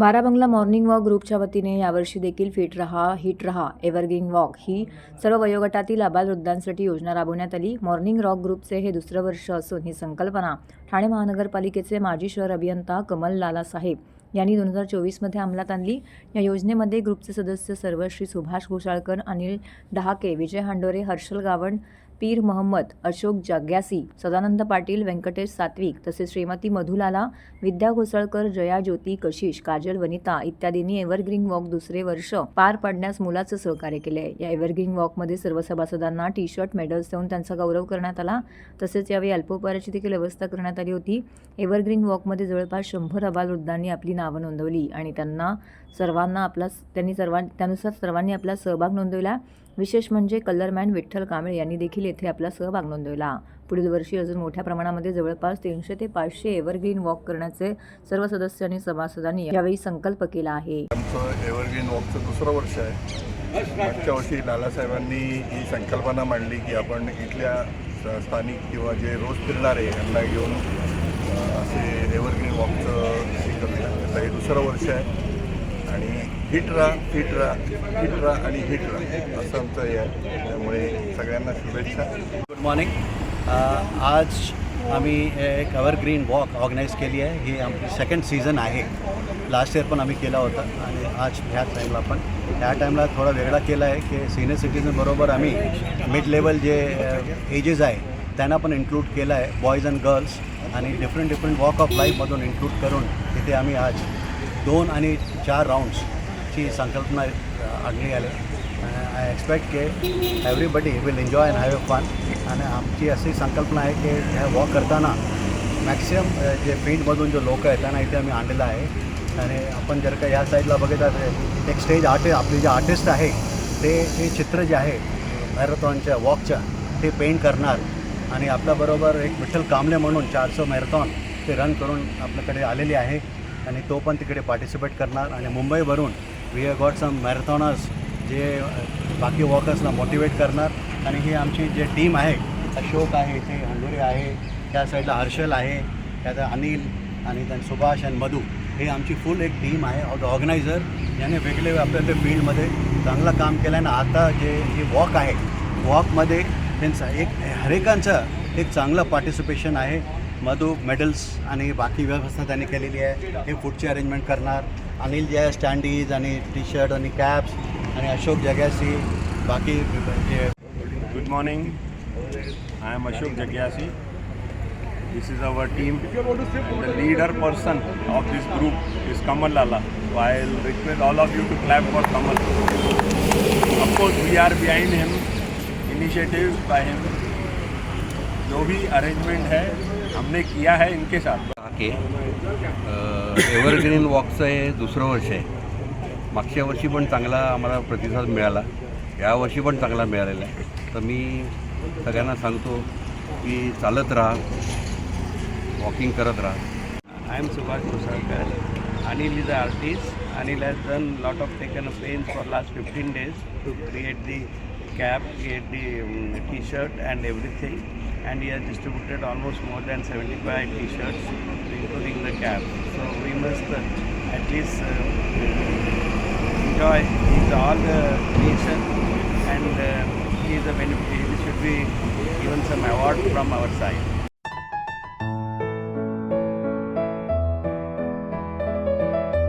बाराबंगला morning walk ग्रुपच्या वतीने यावर्षी देखील फिट रहा हिट रहा एव्हरग्रीन वॉक ही सर्व वयोगटातील आबालवृद्धांसाठी योजना राबवण्यात आली. मॉर्निंग रॉक ग्रुपचे हे दुसरं वर्ष असून ही संकल्पना ठाणे महानगरपालिकेचे माजी शहर अभियंता कमल लाला साहेब यांनी दोन हजार चोवीसमध्ये अंमलात आणली. या योजनेमध्ये ग्रुपचे सदस्य सर्व श्री सुभाष घोषाळकर अनिल डहाके विजय हांडोरे हर्षल गावण पीर मोहम्मद अशोक जाग्यासी सदानंद पाटील व्यंकटेश सात्विक तसेच श्रीमती मधुलाला विद्या घोसाळकर जया ज्योती कशिश काजल वनिता इत्यादींनी एव्हरग्रीन वॉक दुसरे वर्ष पार पाडण्यास मुलाचं सहकार्य केले. आहे या एव्हरग्रीन वॉकमध्ये सर्व सभासदांना टी शर्ट मेडल्स देऊन त्यांचा गौरव करण्यात आला. तसेच यावेळी अल्पोपहाराची देखील व्यवस्था करण्यात आली होती. एव्हरग्रीन वॉकमध्ये जवळपास शंभर अबालवृद्धांनी आपली नावं नोंदवली आणि त्यांना सर्वांना आपला त्यांनी सर्वां त्यानुसार सर्वांनी आपला सहभाग नोंदवला. विशेष म्हणजे कलरमॅन विठ्ठल कांबळे यांनी देखील येथे आपला सहभाग नोंदवला. पुढील वर्षी अजून मोठ्या प्रमाणामध्ये जवळपास तीनशे ते पाचशे एव्हरग्रीन वॉक करण्याचे सर्व सदस्य आणि सभासदांनी यावेळी संकल्प केला आहे. आमचं एव्हरग्रीन वॉकचं दुसरं वर्ष आहे. मागच्या वर्षी लालासाहेबांनी ही संकल्पना मांडली की आपण इथल्या स्थानिक किंवा जे रोज फिरणारे यांना घेऊन असे एव्हरग्रीन वॉकचं हे करूया. आता हे दुसरं वर्ष आहे. आणि हिट रा फिट रा हिट रा आणि हिट रा असं आमचं हे आहे. त्यामुळे सगळ्यांना शुभेच्छा. गुड मॉर्निंग आज आम्ही एक एव्हरग्रीन वॉक ऑर्गनाईज केली आहे. ही आमची सेकंड सीझन आहे. लास्ट इयर पण आम्ही केला होता आणि आज ह्या टाईमला पण. ह्या टाईमला थोडा वेगळा केला आहे की सिनियर सिटीजनबरोबर आम्ही मिड लेवल जे एजेस आहे त्यांना पण इन्क्लूड केलं आहे. बॉईज अँड गर्ल्स आणि डिफरंट डिफरंट वॉक ऑफ लाईफमधून इन्क्लूड करून तिथे आम्ही आज दोन आणि चार राऊंड्सची संकल्पना आणली आली I expect K everybody will enjoy and have a fun आणि आमची अशी संकल्पना आहे की ह्या वॉक करताना मॅक्सिमम जे फील्डमधून जे लोक आहेत त्यांना इथे आम्ही आणलेलं आहे. आणि आपण जर का या साईडला बघितलं तर एक स्टेज आर्टिस्ट आपले जे आर्टिस्ट आहे ते हे चित्र जे आहे मॅरेथॉनच्या वॉकच्या ते पेंट करणार. आणि आपल्याबरोबर एक विठ्ठल कांबळे म्हणून चारशे मॅरेथॉन ते रन करून आपल्याकडे आलेली आहे. आणि तो पण तिकडे पार्टिसिपेट करणार. आणि मुंबईवरून we have got some marathoners जे बाकी वॉकर्सला मोटिवेट करणार. आणि ही आमची जे टीम आहे अशोक आहे इथे हंडुरे आहे त्या साईडला हर्षल आहे त्यात अनिल आणि त्यात सुभाष आणि मधू हे आमची फुल एक टीम आहे ऑफ द ऑर्गनायझर याने वेगळे आपल्या त्या फील्डमध्ये चांगलं काम केलं. आहे आणि आता जे ही वॉक आहे वॉकमध्ये त्यांचं एक हरेकांचं एक चांगलं पार्टिसिपेशन आहे. मधु मेडल्स आणि बाकी व्यवस्था त्यांनी केलेली आहे. हे फूडची अरेंजमेंट करणार. अनिल जे आहे स्टँडीज आणि टी शर्ट आणि कॅप्स आणि अशोक जग्यासी. बाकी good morning I am Ashok जग्यासी this is our team the leader person of this group is Kamal Lala I request all of you to clap for Kamal of course we are behind him initiative by him जो भी arrangement है हमने KIA है इनके साथ। Okay. Evergreen वॉकचं हे दुसरं वर्ष आहे. मागच्या वर्षी पण चांगला आम्हाला प्रतिसाद मिळाला. या वर्षी पण चांगला मिळालेला आहे. तर मी सगळ्यांना सांगतो की चालत राहा वॉकिंग करत राहा. आय एम सुभाष घोसाळकर आणि मी द आर्टिस्ट आणि less done lot of taken a pain for last fifteen days to create the cap create the T shirt and everything And he has distributed almost more than 75 t-shirts, including the cap. So we must uh, at least uh, enjoy his all the nation and uh, he is a benefit. He should be given some award from our side.